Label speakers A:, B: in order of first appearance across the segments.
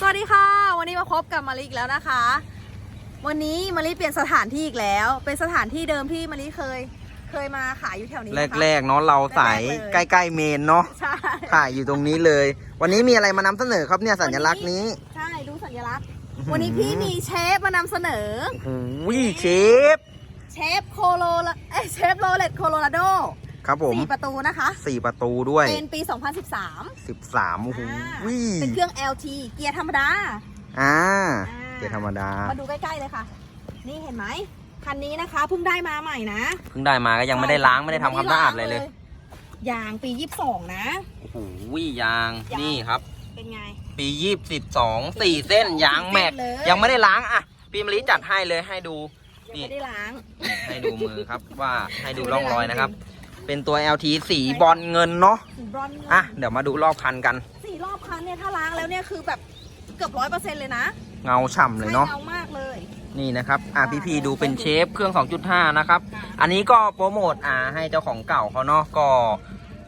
A: สวัสดีค่ะ วันนี้มาพบกับมาริอีกแล้วนะคะ วันนี้มาริเปลี่ยนสถานที่อีกแล้ว เป็นสถานที่เดิมที่มาริเคยเคยมาขายอยู่แถวนี้นะคะ
B: แรกๆเนาะเราสาย
A: แรกๆเลย
B: ใกล้ๆเมนเนาะ
A: ใช่
B: ถ่ายอยู่ตรงนี้เลย วันนี้มีอะไรมานำเสนอครับเนี่ยสัญลักษณ์นี้
A: ใช่ดูสัญลักษณ์
B: อื้อหือ
A: วันนี้พี่มีเชฟมานำเสนอ
B: โอ้โหเชฟ
A: เชฟโคโลลาเอ้ยเชฟโรเลตโคโลราโด
B: ครับผม
A: สี่ประตูนะคะ
B: สี่ประตูด้วย
A: เป็นปี 2013
B: สิบสามโอ้โห
A: อ่าเป็นเครื่อง LT เกียร์ธรรมดา
B: อ่า
A: อ่า
B: เกียร์ธรรมดา
A: มาดูใกล้ๆเลยค่ะ นี่เห็นไหมคันนี้นะคะเพิ่งได้มาใหม่นะ
B: เพิ่งได้มาก็ยังไม่ได้ล้างไม่ได้ทำความสะอาดอะไรเลย
A: ยางปี 22 นะ
B: โอ้โหยาง
A: ยาง
B: นี่ครับ
A: เป็นไง
B: ปียี่สิบสองสี่เส้นยางแม็ก
A: เลย
B: ยังไม่ได้ล้างอะ พี่มะลิจัดให้เลยให้ดู
A: ยังไม่ได้ล้าง
B: ให้ดูมือครับว่าให้ดูร่องรอยนะครับ เป็นตัว LT สีบอลเงินเนาะ
A: สีบรอนซ์
B: อะเดี๋ยวมาดูรอบคันกัน
A: สี่รอบคันเนี่ยถ้าล้างแล้วเนี่ยคือแบบเกือบร้อยเปอร์เซ็นต์เลยนะ
B: เงาฉ่ำเลยเนาะ
A: ใช้งมากเลย
B: นี่นะครับ อะพี่พีดูเป็นเชฟเครื่อง 2.5 นะครับ อันนี้ก็โปรโมทอ่าให้เจ้าของเก่าเขาเนาะ ก็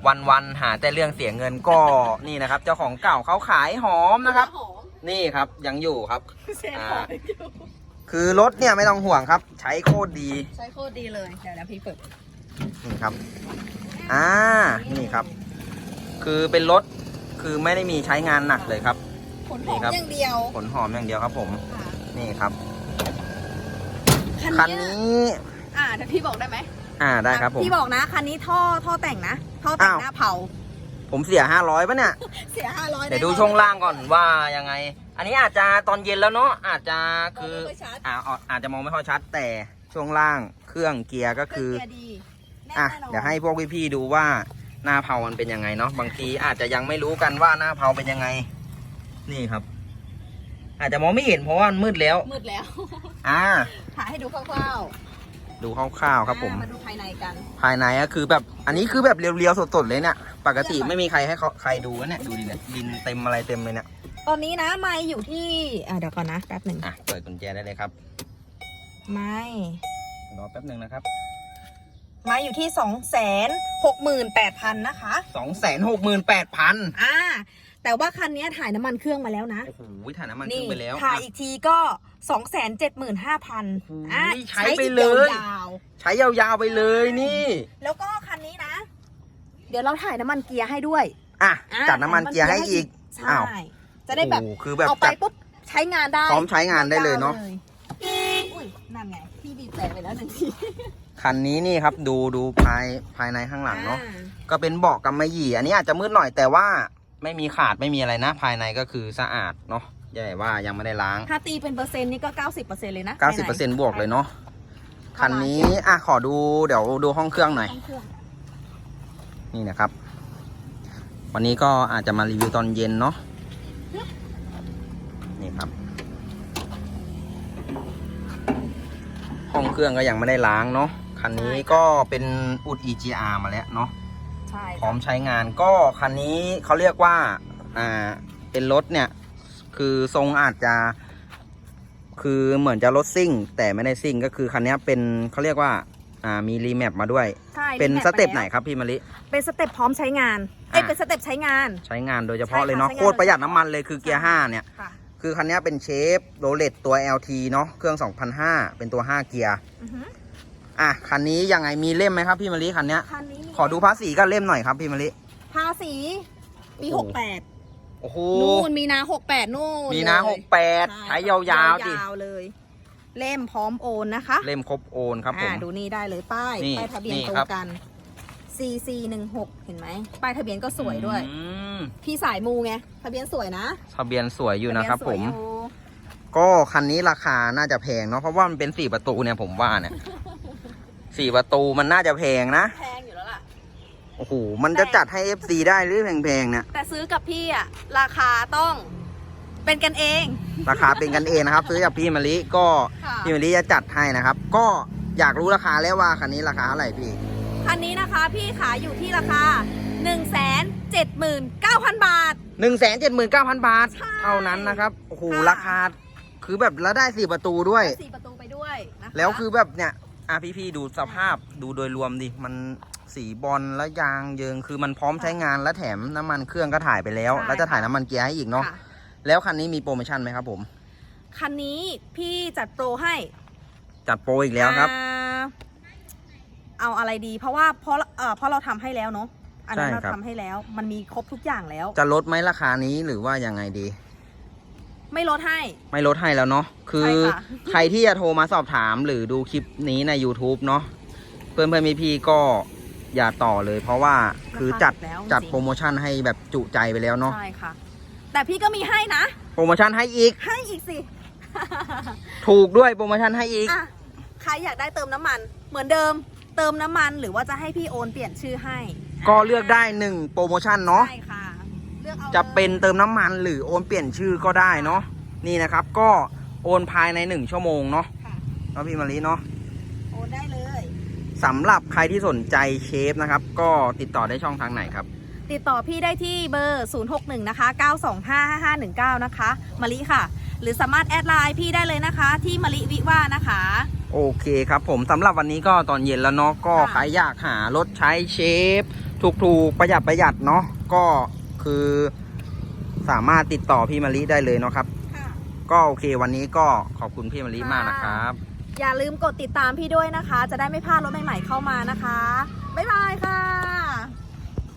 B: วันวันๆหาแต่เรื่องเสียเงินก็ นี่นะครับ เจ้าของเก่าเขาขายหอมนะครับ
A: หอม
B: นี่ครับยังอยู่ครับ
A: เชฟหอมอยู่
B: คือรถเนี่ยไม่ต้องห่วงครับ ใช้โคตรดี
A: ใช้โคตรดีเลยเดี๋ยวนะพี่เปิด
B: นี่ครับ อ่า นี่ครับ คือเป็นรถ คือไม่ได้มีใช้งานหนักเลยครับ
A: ขนห
B: นี่
A: อม
B: ครับ
A: อย่างเดียว
B: ขนหอมอย่างเดียวครับ ผม
A: ค่ะ
B: นี่ครับ
A: คั
B: คั
A: น
B: น
A: เนี้ย
B: นี้
A: อ่าเดี๋ยวพี่บอกได้ไหม
B: อ่า ได้ครับผม
A: พี่บอกนะ คันนี้ท่อ ท่อแต่งนะ ท่อแต่ง
B: อ้าว
A: หน้าเผา
B: ผมเสีย500ปะเนี่ย
A: เสียห้าร้อย
B: เดี๋ยวดูช่วงล่างก่อนว่ายังไง อันนี้อาจจะตอนเย็นแล้วเนาะ อาจจะคือ
A: ไม่ชัด
B: อ่าอาอาจจะมองไม่ค่อยชัดแต่ช่วงล่างเครื่องเกียร์ก็คือ
A: เกียร์ดีแน่
B: อะ
A: แน่นน
B: เดี๋ยวให้พวกพี่ๆดูว่าหน้าเผามันเป็นยังไงเนาะบางทีอาจจะยังไม่รู้กันว่าหน้าเผาเป็นยังไง นี่ครับ อาจจะมองไม่เห็นเพราะว่ามันมืดแล้ว
A: มืดแล้ว
B: อ่า
A: ถ่ายให้ดูคร่าว
B: ดูคร่าวๆ
A: ๆ
B: ครับผม
A: อ่ามาดูภายในกัน
B: ภายในก็คือแบบอันนี้คือแบบเรียวๆสดๆเลยเนี่ยปกติไม่มีใครให้เขาใครดูนะเนี่ยดูดิเนี่ยดินเต็มอะไรเต็มเลยเนี่ย
A: ตอนนี้นะไม้อยู่ที่อ่าเดี๋ยวก่อนนะแป๊บหนึ่ง
B: อะเปิดกุญแจได้เลยครับ
A: ไม้
B: รอแป๊บหนึ่งนะครับ
A: ไม้อยู่ที่สองแสนหกหมื่นแปดพันนะคะ
B: สองแสนหกหมื่นแปดพัน
A: อ่า แต่ว่าคันนี้ถ่ายน้ำมันเครื่องมาแล้วนะ
B: โอ้โหถ่ายน้ำมัน
A: นี่
B: ขึ้นไปแล้ว
A: ถ่าย
B: อะ
A: อีกทีก็สองแสนเจ็ดหมื่นห้าพัน
B: โอ้โห
A: อะ
B: ใช้ไปเลย
A: ยาว
B: ใช้ยาวๆไปเลยนี่
A: ๆแล้วก็คันนี้นะ เดี๋ยวเราถ่ายน้ำมันเกียร์ให้ด้วย
B: อะ
A: อะ
B: จัดน้ำมันเกียร์ให้อีก
A: ใช่
B: อ้าว
A: จะได้แบบ
B: โอ้โหคือแบบ
A: เอาไป
B: จัด
A: ปุ๊บใช้งานได้
B: พร้อมใช้งานได้เลยเนาะ
A: อุ้ย นั่นไงพี่บีบแต่ไปแล้วหนึ่งที
B: คันนี้นี่ครับดูดูภายภายในข้างหลังเนาะ
A: อ่
B: ก็เป็นเบาะกำมะหยี่ อันนี้อาจจะมืดหน่อยแต่ว่าไม่มีขาดไม่มีอะไรนะ ภายในก็คือสะอาดเนาะใหญ่ว่ายังไม่ได้ล้าง
A: ถ้าตีเป็นเปอร์เซ็นต์นี่ก็ 90%เลยนะ
B: 90%บวกเลยเนาะคันนี้อะขอดูเดี๋ยวดูห้องเครื่องหน่อย
A: ต้องเครื่อง
B: นี่นะครับ วันนี้ก็อาจจะมารีวิวตอนเย็นเนาะนี่ครับ ห้องเครื่องก็ยังไม่ได้ล้างเนาะคันนี้ก็เป็นอุด EGR มาแล้วเนาะ
A: ใช่
B: พร้อมใช้งานก็คันนี้เขาเรียกว่าอ่าเป็นรถเนี่ยคือทรงอาจจะ คือเหมือนจะรถซิ่ง แต่ไม่ได้ซิ่งก็คือคันนี้เป็นเขาเรียกว่าอ่ามีรีแมปมาด้วย
A: ใช่
B: เป็น
A: รีแม
B: สเต็ป
A: ป
B: ไหน
A: แล้ว
B: ครับพี่มะลิ
A: เป็นสเต็ปพร้อมใช้งานเอ้ย
B: อะ
A: เป็นสเต็ปใช้งาน
B: ใช้งานโดยเฉพาะเลยเนาะ
A: ใช่ค่ะ
B: โคตรประหยัดน้ำมันเลยคือเกียร์5เนี่ย
A: ค่ะ
B: คือคันนี้เป็นเชฟโรเลตตัว LT เนาะเครื่อง 2005 เป็นตัว 5 เกียร์
A: อือหือ
B: อะคันนี้ยังไงมีเล่มไหมครับพี่มะลิคันเนี้ย
A: คันนี้มี
B: ขอดูภาษีกันเล่มหน่อยครับพี่มะลิ
A: ภาษีปี
B: โอ้
A: ห
B: โห
A: กแปด
B: โอ้โห
A: นู่นมีนาหกแปดนู่น
B: มีนะ
A: เลย
B: 68ใช้ยาวๆจิ
A: ยาวๆเลย เล่มพร้อมโอนนะคะ
B: เล่มครบโอนครับผม
A: อ่าดูนี่ได้เลยป้าย
B: นี่
A: ป้ายทะเบียน
B: นี่
A: ตร
B: ครั
A: ง
B: บ
A: กัน CC หนึ่งหกเห็นไหมป้ายทะเบียนก็สวยด้วย
B: อืม
A: พี่สายมูไงทะเบียนสวยนะ
B: ทะเบียนสวยอยู่นะครับ
A: ท
B: ผ
A: เบีย
B: ม
A: สวยอยู่
B: ก็คันนี้ราคาน่าจะแพงเนาะเพราะว่ามันเป็นสี่ประตูเนี่ยผมว่าเนี่ย สี่ประตูมันน่าจะแพงนะ
A: แพงอยู่แล้วล่ะ
B: โอ้โหมันจะจัดให้ FC ได้หรือแพงๆเนี่ย
A: แต่ซื้อกับพี่อะราคาต้องเป็นกันเอง
B: ราคาเป็นกันเองนะครับ ซื้อจากพี่มะลิก็
A: ค่ะ
B: พี่มะลิจะจัดให้นะครับ ก็อยากรู้ราคาแล้วว่าคันนี้ราคาเท่าไหร่พี่
A: คันนี้นะคะพี่ขายอยู่ที่ราคา 1 7 9 0 0 0 บาท
B: หนึ่งแสนเจ็ดหมื่นเก้าพันบาท
A: ใช่
B: เท่านั้นนะครับโอ้โห
A: ค่ะ
B: ราคา คือแบบแล้วได้สี่ประตูด้วย
A: สี่ประตูไปด้วยนะคะ
B: แล้วคือแบบเนี่ยอะพี่พี่ๆดูสภาพดูโดยรวมดิ มันสีบอลแล้วยางเยิง คือมันพร้อมใช้งานและแถมน้ำมันเครื่องก็ถ่ายไปแล้ว แล้วจะถ่ายน้ำมันเกียร์ให้อีกเนาะ
A: ค่ะ
B: แล้วคันนี้มีโปรโมชั่นไหมครับผม
A: คันนี้พี่จัดโปรให้
B: จัดโปรอีกแล้วครับ
A: อ่า เอาอะไรดี เพราะว่าเพราะเออเพราะเราทำให้แล้วเนาะอันนั้น
B: ใช่
A: เรา
B: ครับ
A: ทำให้แล้ว มันมีครบทุกอย่างแล้ว
B: จะลดไหมราคานี้หรือว่ายังไงดี
A: ไม่ลดให้
B: ไม่ลดให้แล้วเนาะคือ
A: ใช่ค่ะ
B: ใครที่จะโทรมาสอบถามหรือดูคลิปนี้ใน YouTube เนาะเพื่อนเพื่อนๆพี่ๆก็อย่าต่อเลย เพราะว่าคือจัด
A: ราคาถูกแล้ว
B: จัด
A: จริง
B: โปรโมชั่นให้แบบจุใจไปแล้วเนาะ
A: ใช่ค่ะ แต่พี่ก็มีให้นะ
B: โปรโมชั่นให้อีก
A: ให้อีกสิ
B: ถูกด้วยโปรโมชั่นให้อีก
A: อะ ใครอยากได้เติมน้ำมันเหมือนเดิม เติมน้ำมันหรือว่าจะให้พี่โอนเปลี่ยนชื่อให้
B: ก็เลือกได้หนึ่งโปรโมชั่นเนาะ
A: ใช่ค่ะเลือกเอา
B: จะเป็น
A: ลย
B: เติมน้ำมันหรือโอนเปลี่ยนชื่อก็ได้เนาะ นี่นะครับก็โอนภายในหนึ่งชั่วโมงเนาะ
A: ค่ะ
B: เนาะพี่มารีเนาะ
A: โอนได้เลย
B: สำหรับใครที่สนใจเชฟนะครับ ก็ติดต่อได้ช่องทางไหนครับ
A: ติดต่อพี่ได้ที่เบอร์ 061 นะคะ 9255519 นะคะมะลิค่ะ หรือสามารถแอดไลน์พี่ได้เลยนะคะ ที่มะลิวิว่านะคะ
B: โอเคครับผมสำหรับวันนี้ก็ตอนเย็นแล้วเนาะก็
A: ค่ะ
B: ใครอยากหารถใช้เชฟถูกๆประหยัดประหยัดเนาะก็คือสามารถติดต่อพี่มารีได้เลยเนาะครับ
A: ค่ะ
B: ก็โอเควันนี้ก็ขอบคุณพี่มารี
A: ค่ะ
B: มากนะครับ
A: อย่าลืมกดติดตามพี่ด้วยนะคะ จะได้ไม่พลาดรถใหม่ๆเข้ามานะคะ บ๊ายบายค่ะ